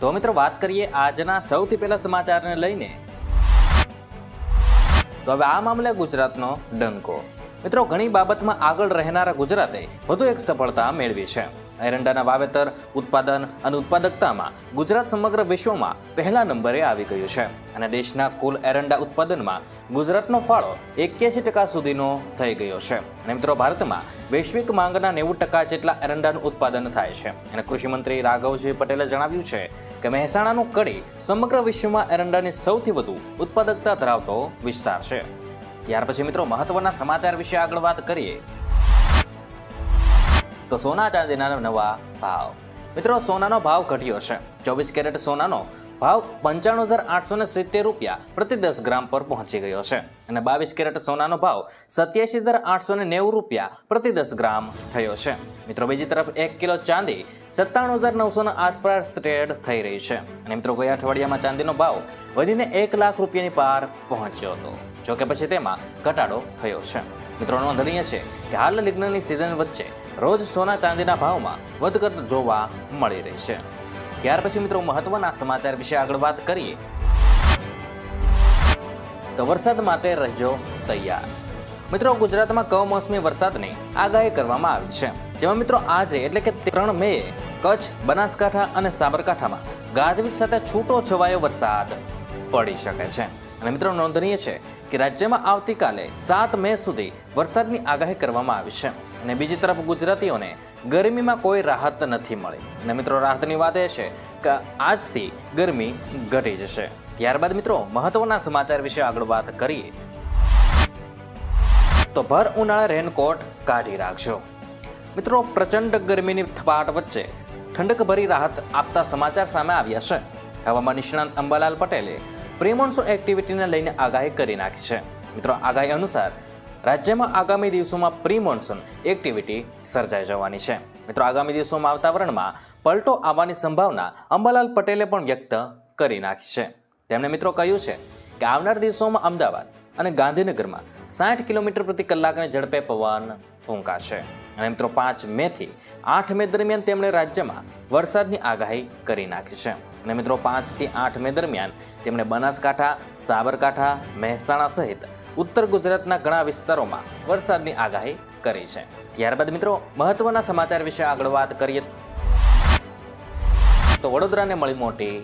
તો મિત્રો, વાત કરીએ આજના સૌથી પહેલા સમાચારને લઈને. તો હવે આ મામલે ગુજરાતનો ડંકો. મિત્રો, ઘણી બાબતમાં આગળ રહેનારા ગુજરાતે વધુ એક સફળતા મેળવી છે. એરંડાના વાવેતર, ઉત્પાદન અને ઉત્પાદકતામાં ગુજરાત સમગ્ર વિશ્વમાં પહેલા નંબરે આવી ગયું છે. અને દેશના કુલ એરંડા ઉત્પાદનમાં ગુજરાતનો ફાળો એક્યાસી ટકા સુધીનો થઈ ગયો છે. અને મિત્રો, ભારતમાં વૈશ્વિક માંગના નેવું ટકા જેટલા એરંડાનું ઉત્પાદન થાય છે. અને કૃષિમંત્રી રાઘવજી પટેલે જણાવ્યું છે કે મહેસાણાનું કડી સમગ્ર વિશ્વમાં એરંડાની સૌથી વધુ ઉત્પાદકતા ધરાવતો વિસ્તાર છે. ત્યાર પછી મિત્રો, મહત્વના સમાચાર વિશે આગળ વાત કરીએ. તો સોના ચાંદીના નવા ભાવ. મિત્રો, સોનાનો ભાવ ઘટ્યો છે. ચોવીસ કેરેટ સોનાનો ભાવ પંચાણું હજાર આઠસો ને સિત્તેર રૂપિયા પ્રતિ દસ ગ્રામ પર પહોંચી ગયો છે. અને બાવીસ કેરેટ સોનાનો ભાવ સત્યાસી હજાર આઠસો ને નેવું રૂપિયા પ્રતિ દસ ગ્રામ થયો છે. મિત્રો, બીજી તરફ એક કિલો ચાંદી સત્તાણું હજાર નવસોના આસપાસ ટ્રેડ થઈ રહી છે. અને મિત્રો ગયા અઠવાડિયામાં ચાંદીનો ભાવ વધીને એક લાખ રૂપિયાની પાર પહોંચ્યો હતો. જોકે પછી તેમાં ઘટાડો થયો છે. મિત્રો નોંધનીય છે કે હાલ લગ્નની સિઝન વચ્ચે રોજ સોના ચાંદીના ભાવમાં વધઘટ જોવા મળી રહી છે. ત્યાર પછી મિત્રો મહત્વના સમાચાર વિશે આગળ વાત કરીએ. તો વરસાદ માટે રહેજો તૈયાર. મિત્રો ગુજરાતમાં કમોસમી વરસાદની આગાહી કરવામાં આવી છે. જેમાં મિત્રો આજે એટલે કે ત્રણ મે કચ્છ, બનાસકાંઠા અને સાબરકાંઠામાં ગાજવીજ સાથે છૂટો છવાયો વરસાદ પડી શકે છે. અને મિત્રો નોંધનીય છે કે રાજ્યમાં આવતીકાલે સાત મે સુધી વરસાદની આગાહી કરવામાં આવી છે અને બીજી તરફ ગુજરાતીઓને ગરમીમાં કોઈ રાહત નથી મળી. અને મિત્રો રાહતની વાત એ છે કે આજથી ગરમી ઘટી જશે. ત્યારબાદ મિત્રો મહત્વના સમાચાર વિશે આગળ વાત કરીએ. તો ભર ઉનાળે રેનકોટ કાઢી રાખજો. મિત્રો પ્રચંડ ગરમીની થપાટ વચ્ચે ઠંડકભરી રાહત આપતા સમાચાર સામે આવ્યા છે. હવામાન નિષ્ણાંત અંબાલાલ પટેલે પ્રિમોન્સૂન એક્ટિવિટીને લઈને આગાહી કરી નાખી છે. મિત્રો, આગાહી અનુસાર રાજ્યમાં આગામી દિવસોમાં પ્રી મોન્સૂન એક્ટિવિટી સર્જાઈ જવાની છે. મિત્રો, આગામી દિવસોમાં વાતાવરણમાં પલટો આવવાની સંભાવના અંબાલાલ પટેલે પણ વ્યક્ત કરી નાખી છે. તેમણે મિત્રો કહ્યું છે કે આવનાર દિવસોમાં અમદાવાદ અને ગાંધીનગરમાં સાઠ કિલોમીટર પ્રતિ કલાકની ઝડપે પવન ફૂંકાશે. અને મિત્રો, પાંચ મેથી આઠ મે દરમિયાન તેમણે રાજ્યમાં વરસાદની આગાહી કરી નાખી છે. અને મિત્રો પાંચથી આઠ મે દરમિયાન તેમણે બનાસકાંઠા, સાબરકાંઠા, મહેસાણા સહિત ઉત્તર ગુજરાતના ઘણા વિસ્તારોમાં વરસાદની આગાહી કરી છે. ત્યારબાદ મિત્રો મહત્વના સમાચાર વિશે આગળ વાત કરીએ તો વડોદરાને મળી મોટી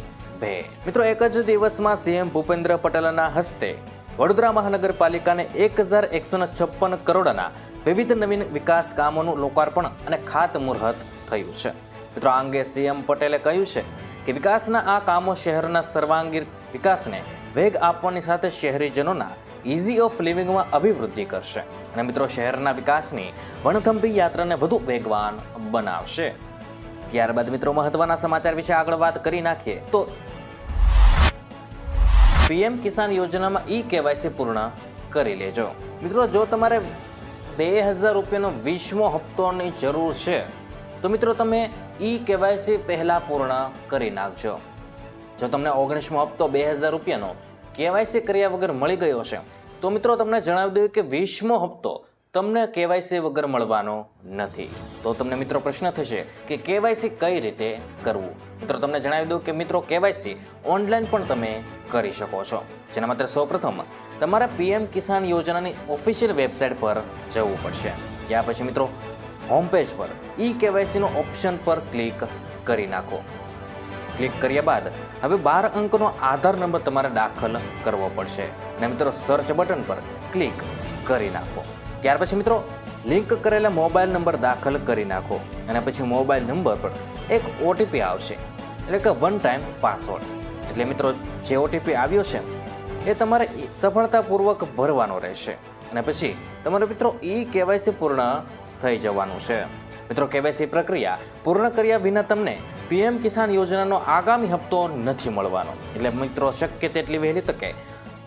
ભેટ. મિત્રો એક જ દિવસમાં સીએમ ભૂપેન્દ્ર પટેલના હસ્તે વડોદરા મહાનગરપાલિકાને એક હજાર એકસો છપ્પન કરોડના વિવિધ નવીન વિકાસ કામોનું લોકાર્પણ અને ખાતમુહૂર્ત થયું છે. મિત્રો આ અંગે સીએમ પટેલે કહ્યું છે કે વિકાસના આ કામો શહેરના સર્વાંગીણ વિકાસને વેગ આપવાની સાથે શહેરીજનોના ઇઝી ઓફ લિવિંગમાં અભિવૃદ્ધિ કરશે. અને મિત્રો, શહેરના વિકાસની વણથંભી યાત્રાને વધુ વેગવાન બનાવશે. ત્યારબાદ મિત્રો, મહત્વના સમાચાર વિશે આગળ વાત કરી નાખીએ તો પીએમ કિસાન યોજનામાં ઈ કેવાયસી પૂર્ણ કરી લેજો. મિત્રો, જો તમારે બે હજાર રૂપિયાનો વીસમો હપ્તોની જરૂર છે તો મિત્રો તમે ઈ કેવાયસી પહેલાં પૂર્ણ કરી નાખજો. જો તમને ઓગણીસમો હપ્તો બે હજાર રૂપિયાનો કેવાયસી કર્યા વગર મળી ગયો છે તો મિત્રો તમને જણાવી દઉં કે વીસમો હપ્તો તમને કેવાયસી વગર મળવાનો નથી. તો તમને મિત્રો પ્રશ્ન થશે કે કેવાયસી કઈ રીતે કરવું? મિત્રો તમને જણાવી દઉં કે મિત્રો કેવાયસી ઓનલાઈન પણ તમે કરી શકો છો. જેના માટે સૌપ્રથમ તમારે પીએમ કિસાન યોજનાની ઓફિશિયલ વેબસાઇટ પર જવું પડશે. ત્યાર પછી મિત્રો હોમ પેજ પર ઈ કેવાયસીનો ઓપ્શન પર ક્લિક કરી નાખો. ક્લિક કર્યા બાદ હવે બાર અંકનો આધાર નંબર તમારે દાખલ કરવો પડશે. અને મિત્રો સર્ચ બટન પર ક્લિક કરી નાખો. ત્યાર પછી મિત્રો લિંક કરેલા મોબાઈલ નંબર દાખલ કરી નાખો. અને પછી મોબાઈલ નંબર પર એક ઓટીપી આવશે. એટલે કે વન ટાઈમ પાસવર્ડ એટલે મિત્રો, જે ઓટીપી આવ્યો છે, એ તમારે સફળતાપૂર્વક ભરવાનો રહેશે. અને પછી તમારે મિત્રો, ઈ કેવાયસી પૂર્ણ થઈ જવાનું છે. મિત્રો, કેવાયસી પ્રક્રિયા પૂર્ણ કર્યા વિના તમને પીએમ કિસાન યોજનાનો આગામી હપ્તો નથી મળવાનો. એટલે મિત્રો, શક્ય તેટલી વહેલી તકે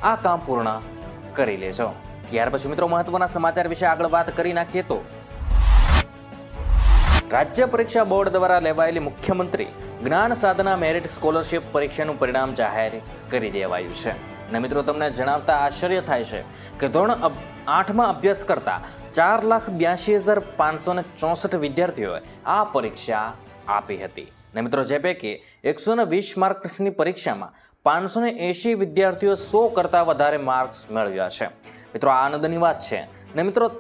આ કામ પૂર્ણ કરી લેજો. ત્યાર પછી મિત્રો, મહત્વના સમાચાર વિશે આગળ વાત કરી નાખીએ તો રાજ્ય પરીક્ષા બોર્ડ દ્વારા લેવાયેલી મુખ્યમંત્રી જ્ઞાન સાધના મેરિટ સ્કોલરશિપ પરીક્ષાનું પરિણામ જાહેર કરી દેવાયું છે. અને મિત્રો, તમને જણાવતા આશ્ચર્ય થાય છે કે ધોરણ આઠમાં અભ્યાસ કરતા ચાર લાખ બ્યાસી હજાર પાંચસો ને ચોસઠ વિદ્યાર્થીઓએ આ પરીક્ષા આપી હતી. ને મિત્રો, જે પૈકી એકસો ને વીસ માર્ક્સની પરીક્ષામાં પાંચસો ને એંશી વિદ્યાર્થીઓ સો કરતાં વધારે માર્ક્સ મેળવ્યા છે. મિત્રો, આ આનંદની વાત છે. ને મિત્રો,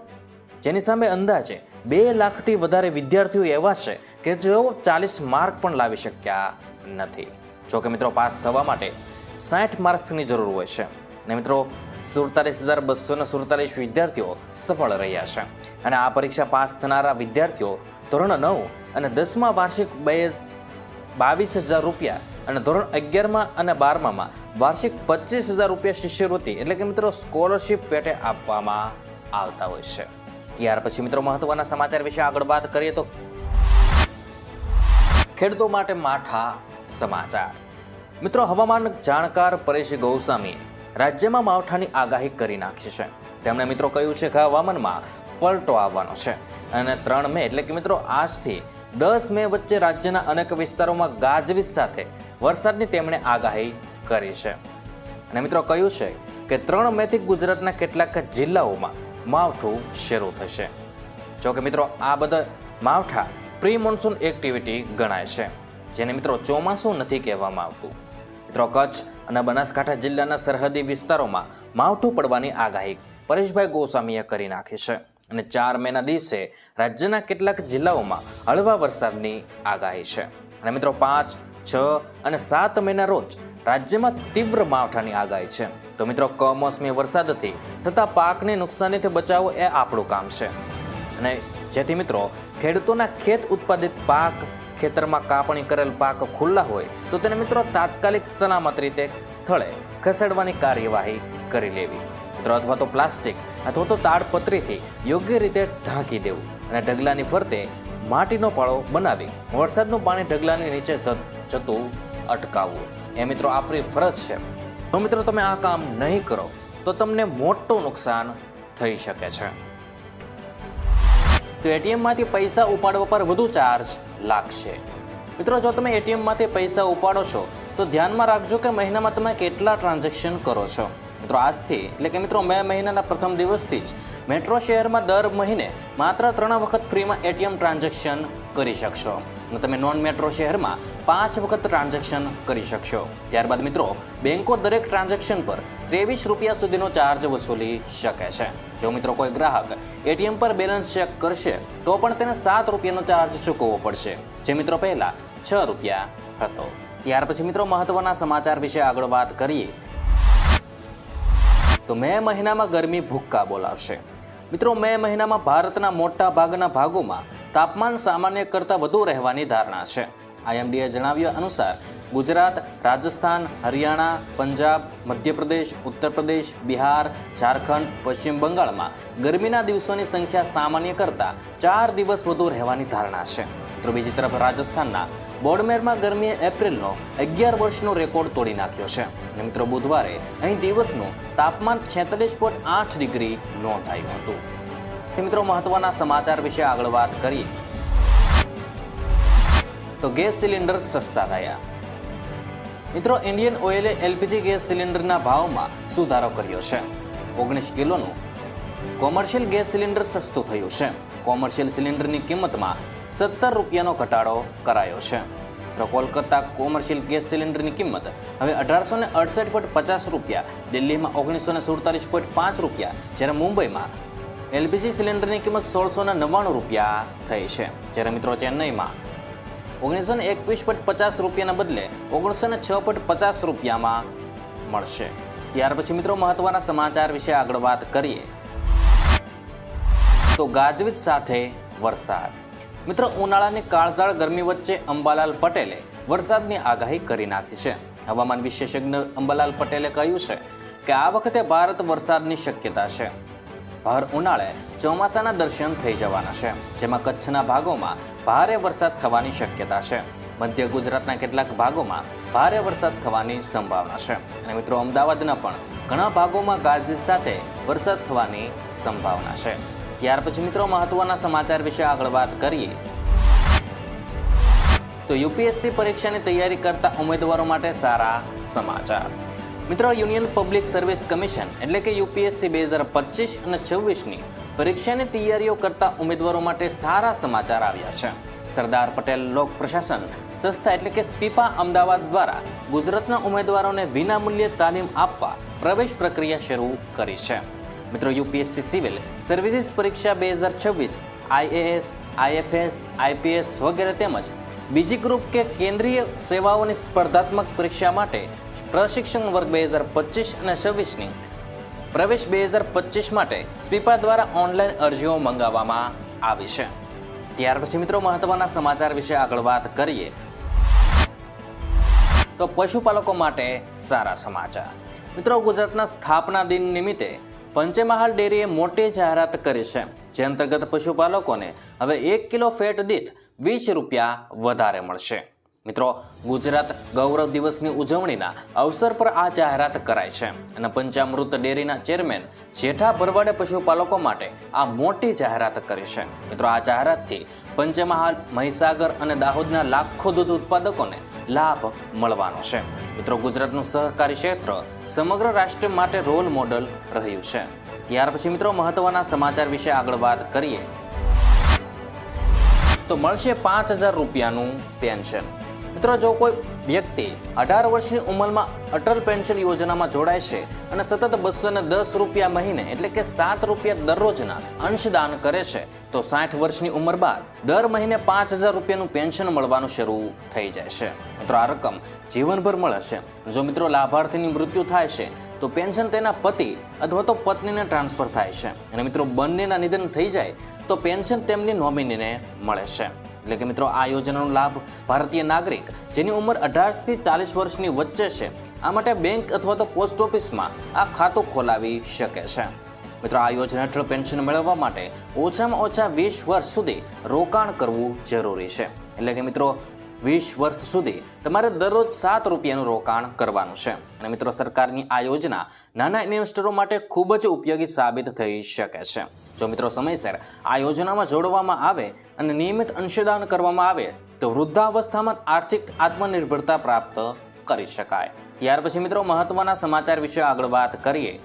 જેની સામે અંદાજે બે લાખથી વધારે વિદ્યાર્થીઓ એવા છે કે જેઓ ચાલીસ માર્ક પણ લાવી શક્યા નથી. જોકે મિત્રો, પાસ થવા માટે સાઠ માર્ક્સની જરૂર હોય છે. અને મિત્રો સુડતાલીસ હજાર બસો ને સુડતાલીસ વિદ્યાર્થીઓ સફળ રહ્યા છે. અને આ પરીક્ષા પાસ થનારા વિદ્યાર્થીઓ ધોરણ નવ અને દસમાં વાર્ષિક બે બાવીસ હજાર રૂપિયા અને ધોરણ અગિયારમાં અને બારમામાં વાર્ષિક પચીસ હજાર રૂપિયા શિષ્યવૃત્તિ એટલે કે મિત્રો સ્કોલરશિપ પેટે આપવામાં આવતા હોય છે. ત્યાર પછી મિત્રો મહત્વના સમાચાર વિશે આગળ વાત કરીએ તો ખેડૂતો માટે માઠા સમાચાર. મિત્રો હવામાન જાણકાર પરેશ ગૌસ્વામીએ રાજ્યમાં માવઠાની આગાહી કરી નાખી છે. તેમણે મિત્રો કહ્યું છે કે હવામાનમાં પલટો આવવાનો છે. અને ત્રણ મે એટલે કે મિત્રો આજથી દસ મે વચ્ચે રાજ્યના અનેક વિસ્તારોમાં ગાજવીજ સાથે વરસાદની તેમણે આગાહી કરી છે. અને મિત્રો કહ્યું છે કે ત્રણ મેથી ગુજરાતના કેટલાક જિલ્લાઓમાં માવઠું શરૂ થશે. જો કે મિત્રો આ બધા માવઠા પ્રી મોન્સૂન એક્ટિવિટી ગણાય છે. જેને મિત્રો ચોમાસું નથી કહેવામાં આવતું. મિત્રો કચ્છ અને બનાસકાંઠા જિલ્લાના સરહદી વિસ્તારોમાં માવઠું પડવાની આગાહી પરેશભાઈ ગોસ્વામીએ કરી નાખી છે. અને ચાર મેના દિવસે રાજ્યના કેટલાક જિલ્લાઓમાં હળવા વરસાદની આગાહી છે. અને મિત્રો પાંચ, છ અને સાત મેના રોજ રાજ્યમાં તીવ્ર માવઠાની આગાહી છે. તો મિત્રો કમોસમી વરસાદથી થતા પાકને નુકસાનીથી બચાવવો એ આપણું કામ છે. અને જેથી મિત્રો ખેડૂતોના ખેત ઉત્પાદિત પાક ખેતરમાં કાપણી કરેલ પાક ખુલ્લા હોય તો તેને મિત્રો તાત્કાલિક સલામત રીતે સ્થળે ખસેડવાની કાર્યવાહી કરી લેવી. મિત્રો, અથવા તો પ્લાસ્ટિક, અથવા તો તાડપત્રીથી યોગ્ય રીતે ઢાંકી દેવું અને ઢગલાની ફરતે માટીનો પાળો બનાવી વરસાદનું પાણી ઢગલાની નીચે જતું અટકાવવું. એ મિત્રો આપણી ફરજ છે. તો મિત્રો, તમે આ કામ નહીં કરો તો તમને મોટું નુકસાન થઈ શકે છે. તો એટીએમમાંથી પૈસા ઉપાડવા પર વધુ ચાર્જ લાગશે. મિત્રો, જો તમે એટીએમમાંથી પૈસા ઉપાડો છો, તો ધ્યાનમાં રાખજો કે મહિનામાં તમે કેટલા ટ્રાન્ઝેક્શન કરો છો. મિત્રો, આજથી, એટલે કે મિત્રો, મે મહિનાના પ્રથમ દિવસથી જ મેટ્રો શહેરમાં દર મહિને માત્ર ત્રણ વખત ફ્રીમાં એટીએમ ટ્રાન્ઝેક્શન કરી શકશો. અને તમે નોન મેટ્રો શહેરમાં પાંચ વખત ટ્રાન્ઝેક્શન કરી શકશો. ત્યારબાદ મિત્રો, બેંકો દરેક ટ્રાન્ઝેક્શન પર ત્રેવીસ રૂપિયા સુધીનો ચાર્જ વસૂલી શકે છે. જો મિત્રો કોઈ ગ્રાહક એટીએમ પર બેલેન્સ ચેક કરશે, તો પણ તેને સાત રૂપિયાનો ચાર્જ ચૂકવવો પડશે. જે મિત્રો પહેલા છ રૂપિયા હતો. ત્યાર પછી મિત્રો મહત્વના સમાચાર વિશે આગળ વાત કરીએ. તો મે મહિનામાં ગરમી ભૂક્કા બોલાવશે. મિત્રો મે મહિનામાં ભારતના મોટા ભાગના ભાગોમાં તાપમાન સામાન્ય કરતાં વધુ રહેવાની ધારણા છે. આઈએમડીએ જણાવ્યા અનુસાર ગુજરાત, રાજસ્થાન, હરિયાણા, પંજાબ, મધ્યપ્રદેશ ઉત્તર પ્રદેશ બિહાર, ઝારખંડ, પશ્ચિમ બંગાળમાં ગરમીના દિવસોની સંખ્યા સામાન્ય કરતાં ચાર દિવસ વધુ રહેવાની ધારણા છે. તો બીજી તરફ રાજસ્થાનના બોડમેરમાં ગરમીએ એપ્રિલનો અગિયાર વર્ષનો રેકોર્ડ તોડી નાખ્યો છે. મિત્રો બુધવારે અહીં દિવસનું તાપમાન છેતાલીસ પોઈન્ટ આઠ ડિગ્રી નોંધાયું હતું. મિત્રો મહત્વના સમાચાર વિશે આગળ વાત કરીએ. તો ગેસ સિલિન્ડર સસ્તા થયા. મિત્રો ઇન્ડિયન ઓઇલે એલપીજી ગેસ સિલિન્ડરના ભાવમાં સુધારો કર્યો છે. ઓગણીસ કિલોનું કોમર્શિયલ ગેસ સિલિન્ડર સસ્તું થયું છે. કોમર્શિયલ સિલિન્ડરની કિંમતમાં સત્તર રૂપિયાનો ઘટાડો કરાયો છે. તો કોલકાતા કોમર્શિયલ ગેસ સિલિન્ડરની કિંમત હવે અઢારસો ને અડસઠ પોઈન્ટ પચાસ રૂપિયા, દિલ્હીમાં ઓગણીસો ને સુડતાલીસ પોઈન્ટ પાંચ રૂપિયા, જ્યારે મુંબઈમાં એલપીજી સિલિન્ડરની કિંમત સોળસો ને નવ્વાણું રૂપિયા થઈ છે. જ્યારે મિત્રો, ચેન્નઈમાં ઓગણીસો ને એકવીસ પોઈન્ટ પચાસ રૂપિયાના બદલે ઓગણીસો ને છ પોઈન્ટ પચાસ રૂપિયામાં મળશે. ત્યાર પછી મિત્રો મહત્વના સમાચાર વિશે આગળ વાત કરીએ. તો ગાજવીજ સાથે વરસાદ. મિત્રો, ઉનાળાની કાળઝાળ ગરમી વચ્ચે અંબાલાલ પટેલે વરસાદની આગાહી કરી નાખી છે. હવામાન વિશેષજ્ઞ અંબાલાલ પટેલે કહ્યું છે કે આ વખતે ભારત વરસાદની શક્યતા છે. ભર ઉનાળે ચોમાસાના દર્શન થઈ જવાના છે, જેમાં કચ્છના ભાગોમાં ભારે વરસાદ થવાની શક્યતા છે. મધ્ય ગુજરાતના કેટલાક ભાગોમાં ભારે વરસાદ થવાની સંભાવના છે. અને મિત્રો, અમદાવાદના પણ ઘણા ભાગોમાં ગાજવીજ સાથે વરસાદ થવાની સંભાવના છે. ત્યાર પછી મિત્રો, મહત્વના સમાચાર વિશે આગળ વાત કરીએ. તો યુપીએસસી પરીક્ષાની તૈયારી કરતા ઉમેદવારો માટે સારા સમાચાર. મિત્રો યુનિયન પબ્લિક સર્વિસ કમિશન એટલે કે યુપીએસસી બે હજાર પચીસ અને છવ્વીસની પરીક્ષાની તૈયારીઓ કરતા ઉમેદવારો માટે સારા સમાચાર આવ્યા છે. સરદાર પટેલ લોક પ્રશાસન સંસ્થા એટલે કે સ્પીપા અમદાવાદ દ્વારા ગુજરાતના ઉમેદવારોને વિનામૂલ્યે તાલીમ આપવા પ્રવેશ પ્રક્રિયા શરૂ કરી છે. મિત્રો યુપીએસસી સિવિલ સર્વિસીસ પરીક્ષા બે હજાર છવ્વીસ આઈએએસ આઈએફએસ આઈપીએસ વગેરે તેમજ બીજી ગ્રુપ કે કેન્દ્રીય સેવાઓની સ્પર્ધાત્મક પરીક્ષા માટે પ્રશિક્ષણ વર્ગ બે હજાર પચીસ અને છવ્વીસની પ્રવેશ બે હજાર પચીસ માટે સ્પીપા દ્વારા ઓનલાઈન અરજીઓ મંગાવવામાં આવી છે. ત્યાર પછી મિત્રો મહત્વના સમાચાર વિશે આગળ વાત કરીએ. તો પશુપાલકો માટે સારા સમાચાર. મિત્રો ગુજરાતના સ્થાપના દિન નિમિત્તે પંચમહાલ ડેરીએ મોટી જાહેરાત કરી છે. જે અંતર્ગત પશુપાલકોને હવે એક કિલો ફેટ દીઠ વીસ રૂપિયા વધારે મળશે. મિત્રો, ગુજરાત ગૌરવ દિવસની ઉજવણીના અવસર પર આ જાહેરાત કરાઈ છે. અને પંચામૃત ડેરીના ચેરમેન જેઠા ભરવાડે પશુપાલકો માટે આ મોટી જાહેરાત કરી છે. મિત્રો, આ જાહેરાતથી પંચમહાલ, મહીસાગર અને દાહોદના લાખો દૂધ ઉત્પાદકોને લાભ મળવાનો છે. મિત્રો, ગુજરાતનું સહકારી ક્ષેત્ર સમગ્ર રાષ્ટ્ર માટે રોલ મોડલ રહ્યું છે. ત્યાર પછી મિત્રો, મહત્વના સમાચાર વિશે આગળ વાત કરીએ. તો મળશે પાંચ હજાર રૂપિયાનું પેન્શન. મિત્રો જો કોઈ વ્યક્તિ અઢાર વર્ષની ઉંમરમાં અટલ પેન્શન યોજનામાં જોડાય છે અને સતત બસો ને દસ રૂપિયા મહિને, એટલે કે સાત રૂપિયા દરરોજના અંશદાન કરે છે, તો સાઠ વર્ષની ઉંમર બાદ દર મહિને પાંચ હજાર રૂપિયાનું પેન્શન મળવાનું શરૂ થઈ જાય છે. મિત્રો, આ રકમ જીવનભર મળે છે. જો મિત્રો લાભાર્થીની મૃત્યુ થાય છે, તો પેન્શન તેના પતિ અથવા તો પત્નીને ટ્રાન્સફર થાય છે. અને મિત્રો, બંનેના નિધન થઈ જાય, તો પેન્શન તેમની નોમિનીને મળે છે. એટલે કે મિત્રો, આ યોજનાનો લાભ ભારતીય નાગરિક, જેની ઉંમર અઢારથી ચાલીસ વર્ષની વચ્ચે છે, આ માટે બેંક અથવા તો પોસ્ટ ઓફિસમાં આ ખાતું ખોલાવી શકે છે. મિત્રો, આ યોજના હેઠળ પેન્શન મેળવવા માટે ઓછામાં ઓછા વીસ વર્ષ સુધી રોકાણ કરવું જરૂરી છે. એટલે કે મિત્રો વીસ વર્ષ સુધી તમારે દરરોજ સાત રૂપિયાનું રોકાણ કરવાનું છે. અને મિત્રો, સરકારની આ યોજના નાના ઇન્વેસ્ટરો માટે ખૂબ જ ઉપયોગી સાબિત થઈ શકે છે. જો મિત્રો, સમયસર આ યોજનામાં જોડવામાં આવે અને નિયમિત અંશદાન કરવામાં આવે, તો વૃદ્ધાવસ્થામાં આર્થિક આત્મનિર્ભરતા પ્રાપ્ત કરી શકાય. ત્યાર પછી મિત્રો, મહત્વના સમાચાર વિશે આગળ વાત કરીએ.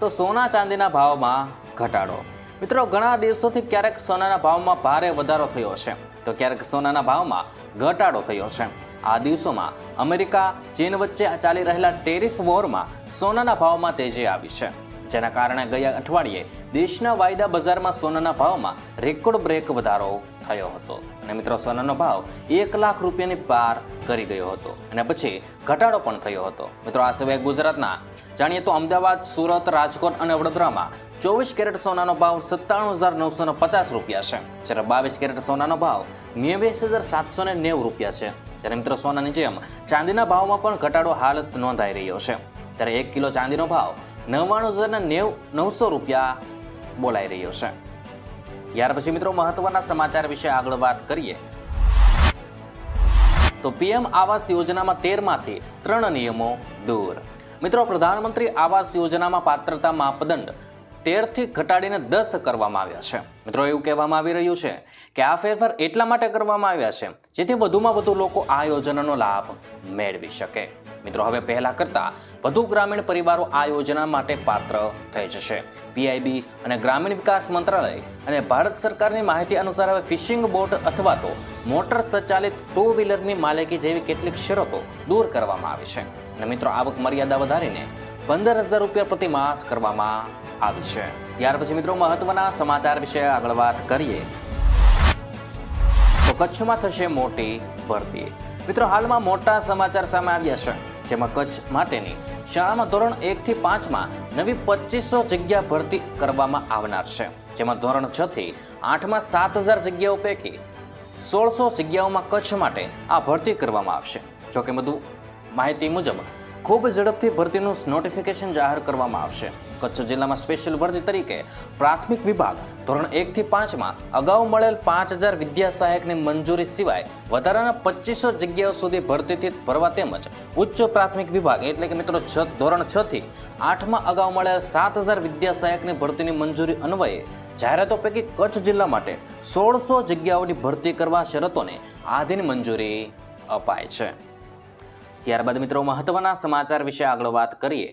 તો સોના ચાંદીના ભાવમાં ઘટાડો. મિત્રો, ઘણા દિવસોથી ક્યારેક સોનાના ભાવમાં ભારે વધારો થયો છે. તો ક્યારેક સોનાના ભાવમાં ઘટાડો થયો છે. આ દિવસોમાં અમેરિકા, ચીન વચ્ચે ચાલી રહેલા ટેરિફ વોરમાં સોનાના ભાવમાં તેજી આવી છે. જેના કારણે ગયા અઠવાડિયે દેશના વાયદા બજારમાં સોનાના ભાવમાં રેકોર્ડ બ્રેક વધારો થયો હતો. અને મિત્રો, સોનાનો ભાવ એક લાખ રૂપિયાની પાર કરી ગયો હતો. અને પછી ઘટાડો પણ થયો હતો. મિત્રો, આ સિવાય ગુજરાતના, જાણીએ તો અમદાવાદ, સુરત, રાજકોટ અને વડોદરામાં ચોવીસ કેરેટ સોનાનો ભાવ સત્તાણું હજાર નવસો પચાસ રૂપિયા છે. જ્યારે બાવીસ કેરેટ સોનાનો ભાવ નેવ્યાસી હજાર સાતસો ને નેવું રૂપિયા છે. જ્યારે મિત્રો, સોનાની જેમ ચાંદીના ભાવમાં પણ ઘટાડો હાલ નોંધાઈ રહ્યો છે. ત્યારે એક કિલો ચાંદીનો ભાવ નવ્વાણું હજાર ને નેવ નવસો રૂપિયા બોલાઈ રહ્યો છે. ત્યાર પછી મિત્રો, મહત્વના સમાચાર વિશે આગળ વાત કરીએ. તો પીએમ આવાસ યોજનામાં તેરમાંથી ત્રણ નિયમો દૂર. મિત્રો, પ્રધાનમંત્રી આવાસ યોજનામાં પાત્રતા માપદંડ તેરથી ઘટાડીને દસ કરવામાં આવ્યા છે. મિત્રો, એવું કહેવામાં આવી રહ્યું છે કે આ ફેરફાર એટલા માટે કરવામાં આવ્યા છે, જેથી વધુમાં વધુ લોકો આ યોજનાનો લાભ મેળવી શકે. મિત્રો, હવે પહેલા કરતાં વધુ ગ્રામીણ પરિવારો આ યોજના માટે પાત્ર થઈ જશે. પીઆઈબી અને ગ્રામીણ વિકાસ મંત્રાલય અને ભારત સરકારની માહિતી અનુસાર હવે ફિશિંગ બોટ અથવા તો મોટર સંચાલિત ટુ વ્હીલરની માલિકી જેવી કેટલીક શરતો દૂર કરવામાં આવી છે. અને મિત્રો, આવક મર્યાદા વધારીને પંદર હજાર રૂપિયા પ્રતિ માસ કરવામાં આવી છે ત્યાર પછી મિત્રો મહત્વના સમાચાર વિશે આગળ વાત કરીએ. તો કચ્છમાં થશે મોટી ભરતી. મિત્રો હાલમાં મોટા સમાચાર સામે આવ્યા છે, જેમાં કચ્છ માટેની શાળામાં ધોરણ એક થી પાંચમાં નવી પચીસો જગ્યા ભરતી કરવામાં આવનાર છે, જેમાં ધોરણ છ થી આઠમાં સાત હજાર જગ્યાઓ પૈકી સોળસો જગ્યાઓમાં કચ્છ માટે આ ભરતી કરવામાં આવશે. જોકે બધું માહિતી મુજબ ખૂબ ઝડપથી ભરતીનું નોટિફિકેશન જાહેર કરવામાં આવશે. કચ્છ જિલ્લામાં સ્પેશિયલ ભરતી તરીકે પ્રાથમિક વિભાગ ધોરણ એકથી પાંચમાં અગાઉ મળેલ પાંચ હજાર વિદ્યા સહાયકની મંજૂરી સિવાય વધારાના પચીસો જગ્યાઓ સુધી ભરતીથી ભરવા તેમજ ઉચ્ચ પ્રાથમિક વિભાગ એટલે કે મિત્રો છ ધોરણ છ થી આઠમાં અગાઉ મળેલ સાત હજાર વિદ્યા સહાયકની ભરતીની મંજૂરી અન્વયે જાહેરાતો પૈકી કચ્છ જિલ્લા માટે સોળસો જગ્યાઓની ભરતી કરવા શરતોને આધીન મંજૂરી અપાય છે. ત્યારબાદ મિત્રો મહત્વના સમાચાર વિશે આગળ વાત કરીએ.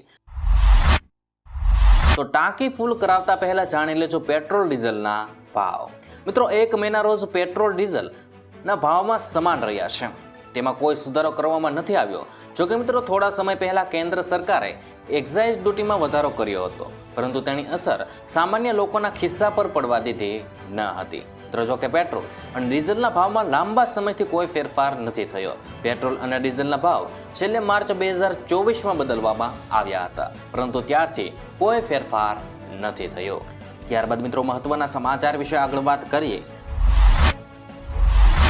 તો ટાંકી ફૂલ કરાવતા પહેલા જાણી લેજો પેટ્રોલ ડીઝલના ભાવ. મિત્રો, એક મહિના રોજ પેટ્રોલ ડીઝલના ભાવમાં સમાન રહ્યા છે. તેમાં કોઈ સુધારો કરવામાં નથી આવ્યો. જોકે મિત્રો, થોડા સમય પહેલા કેન્દ્ર સરકારે એક્સાઇઝ ડ્યુટીમાં વધારો કર્યો હતો. પરંતુ તેની અસર સામાન્ય લોકોના ખિસ્સા પર પડવા દીધી ન હતી. મિત્રો કે પેટ્રોલ. અને ડીઝલના ભાવમાં લાંબા સમયથી કોઈ ફેરફાર નથી થયો. પેટ્રોલ અને ડીઝલના ભાવ છેલ્લે માર્ચ બે હજાર ચોવીસમાં બદલવામાં આવ્યા હતા. પરંતુ ત્યારથી કોઈ ફેરફાર નથી થયો. ત્યારબાદ મિત્રો, મહત્વના સમાચાર વિશે આગળ વાત કરીએ.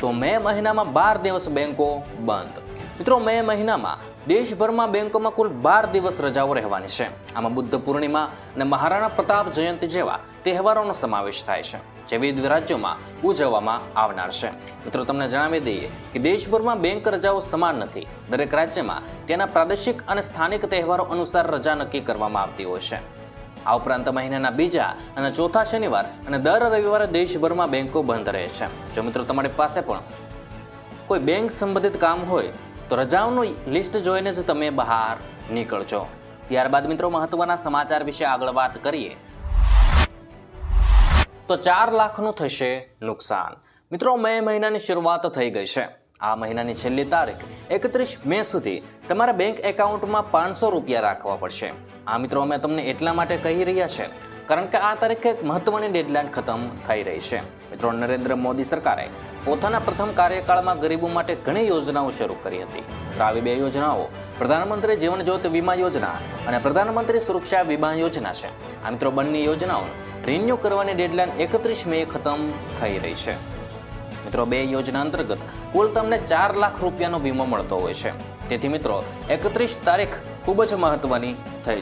તો મે મહિનામાં બાર દિવસ બેંકો બંધ. મિત્રો, મે મહિનામાં દેશભરમાં બેંકોમાં કુલ બાર દિવસ રજાઓ રહેવાની છે. આમાં બુદ્ધ પૂર્ણિમા અને મહારાણા પ્રતાપ જયંતિ જેવા તહેવારોનો સમાવેશ થાય છે. જે વિવિધ રાજ્યોમાં ઉજવવામાં આવનાર છે. મિત્રો, તમને જણાવી દઈએ કે દેશભરમાં બેંક રજાઓ સમાન નથી. દરેક રાજ્યમાં તેના પ્રાદેશિક અને સ્થાનિક તહેવારો અનુસાર રજા નક્કી કરવામાં આવતી હોય છે. આ ઉપરાંત મહિનાના બીજા અને ચોથા શનિવાર અને દર રવિવારે દેશભરમાં બેંકો બંધ રહે છે. જો મિત્રો, તમારી પાસે પણ કોઈ બેંક સંબંધિત કામ હોય, તો રજાઓનું લિસ્ટ જોઈને જ તમે બહાર નીકળજો. ત્યારબાદ મિત્રો, મહત્વના સમાચાર વિશે આગળ વાત કરીએ. તો ચાર લાખનું થશે નુકસાન. મિત્રો, મે મહિનાની શરૂઆત થઈ ગઈ છે. આ મહિનાની છેલ્લી તારીખ, એકત્રીસ મે સુધી તમારા બેંક એકાઉન્ટમાં પાંચસો રૂપિયા રાખવા પડશે. આ મિત્રો, અમે તમને એટલા માટે કહી રહ્યા છે કારણ કે આ તારીખે એક મહત્વની ડેડલાઇન ખતમ થઈ રહી છે. મિત્રો, નરેન્દ્ર મોદી સરકારે પોતાના પ્રથમ કાર્યકાળમાં ગરીબો માટે ઘણી યોજનાઓ શરૂ કરી હતી. આવી બે યોજનાઓ, પ્રધાનમંત્રી જીવન જ્યોતિ વીમા યોજના અને પ્રધાનમંત્રી સુરક્ષા વીમા યોજના છે. આ મિત્રો, બંને યોજનાઓ રિન્યુ કરવાની ડેડલાઇન એકત્રીસ મે ખતમ થઈ રહી છે. મિત્રો, બે યોજના અંતર્ગત કુલ તમને ચાર લાખ રૂપિયાનો વીમો મળતો હોય છે. તેથી મિત્રો, એકત્રીસ તારીખ ખૂબ જ મહત્વની થઈ